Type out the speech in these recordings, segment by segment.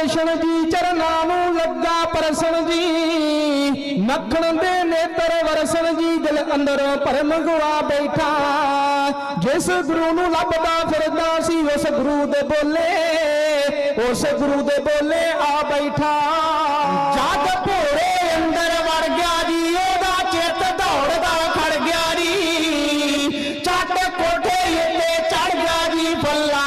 ਦਰਸ਼ਨ ਜੀ ਚਰਨਾਂ ਨੂੰ ਲੱਗਾ ਪਰਸਨ ਜੀ। ਨਖਣ ਦੇ ਨੇਤਰ ਵਰਸਣ ਜੀ, ਦਿਲ ਅੰਦਰ ਭਰਮ ਗਵਾ ਬੈਠਾ। ਜਿਸ ਗੁਰੂ ਨੂੰ ਲੱਭਦਾ ਫਿਰਦਾ ਸੀ, ਉਸ ਗੁਰੂ ਦੇ ਬੋਲੇ, ਉਸ ਗੁਰੂ ਦੇ ਬੋਲੇ ਆ ਬੈਠਾ। ਜਦ ਭੋਰੇ ਅੰਦਰ ਵੜ ਗਿਆ ਜੀ, ਉਹਦਾ ਚਿੱਤ ਦੌੜਦਾ ਖੜ ਗਿਆ ਜੀ। ਚੱਟ ਕੋਠੇ ਉੱਤੇ ਚੜ ਗਿਆ ਜੀ, ਫੱਲਾ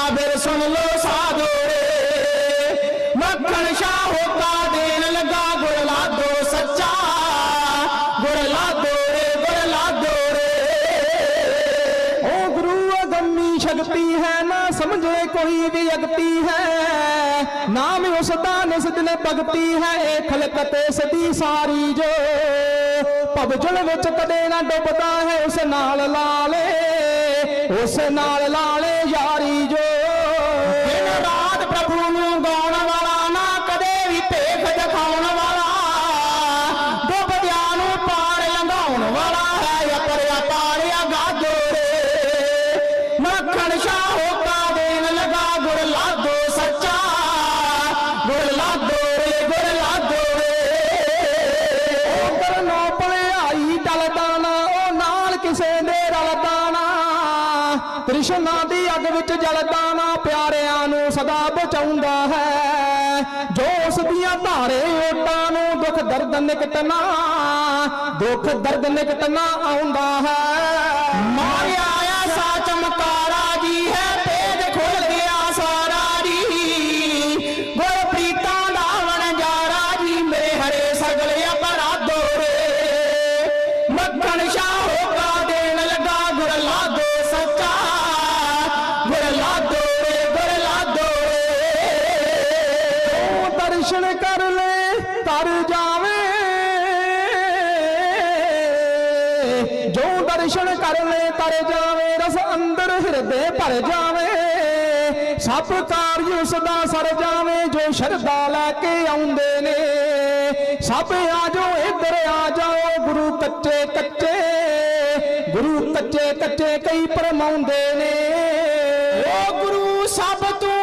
ਸ਼ਕਤੀ ਹੈ, ਨਾ ਸਮਝੇ ਕੋਈ ਵੀ ਅਗਤੀ ਹੈ। ਨਾਮ ਉਸ ਦਾ ਨਿਸ ਦਿਨ ਭਗਤੀ ਹੈ ਇਹ ਖਲਕਤ ਸਦੀ ਸਾਰੀ ਜੋ। ਭਵਜਲ ਵਿੱਚ ਕਦੇ ਨਾ ਡੁੱਬਦਾ ਹੈ, ਉਸ ਨਾਲ ਲਾਲੇ, ਉਸ ਨਾਲ ਲਾਲੇ ਯਾਰੀ ਜੋ। ਕਿਸੇ ਰਲਦਾ ਨਾ ਕ੍ਰਿਸ਼ਨਾ ਦੀ ਅੱਗ ਵਿੱਚ ਜਲਦਾ ਨਾ ਪਿਆਰਿਆਂ ਨੂੰ ਸਦਾ ਬਚਾਉਂਦਾ ਹੈ। ਜੋ ਉਸ ਦੀਆਂ ਧਾਰੇ ਓਟਾਂ ਨੂੰ ਦੁੱਖ ਦਰਦ ਨਿਕਟਨਾ ਦੁੱਖ ਦਰਦ ਨਿਕਟਨਾ ਆਉਂਦਾ ਹੈ। ਮਾਰਿਆ ਐਸਾ ਚਮਕਾਰਾ ਜੀ ਹੈ ਪੇਜ ਖੁੱਲ ਗਿਆ ਸਾਰਾ ਜੀ। ਗੁਰਪ੍ਰੀਤਾਂ ਦਾ ਵਣਜਾਰਾ ਜੀ, ਮੇਰੇ ਹਰੇ ਸਗਲੇ ਅਪਰਾਧੋ ਰੇ। ਮੱਖਣ ਸ਼ਾਹ ਦਰਸ਼ਨ ਕਰ ਲੈ, ਤਰ ਜਾਵੇ। ਜੋ ਦਰਸ਼ਨ ਕਰ ਲੈ, ਤਰ ਜਾਵੇ, ਰਸ ਅੰਦਰ ਹਿਰਦੇ ਭਰ ਜਾਵੇ। ਸਭ ਕਾਰਜ ਉਸ ਦਾ ਸਰ ਜਾਵੇ, ਜੋ ਸ਼ਰਧਾ ਲੈ ਕੇ ਆਉਂਦੇ ਨੇ। ਸਭ ਆ ਜਾਓ, ਇੱਧਰ ਆ ਜਾਓ, ਗੁਰੂ ਕੱਚੇ ਕੱਚੇ। ਗੁਰੂ ਕੱਚੇ ਕੱਚੇ ਕਈ ਪਰਮਾਉਂਦੇ ਨੇ। ਉਹ ਗੁਰੂ, ਸਭ ਤੂੰ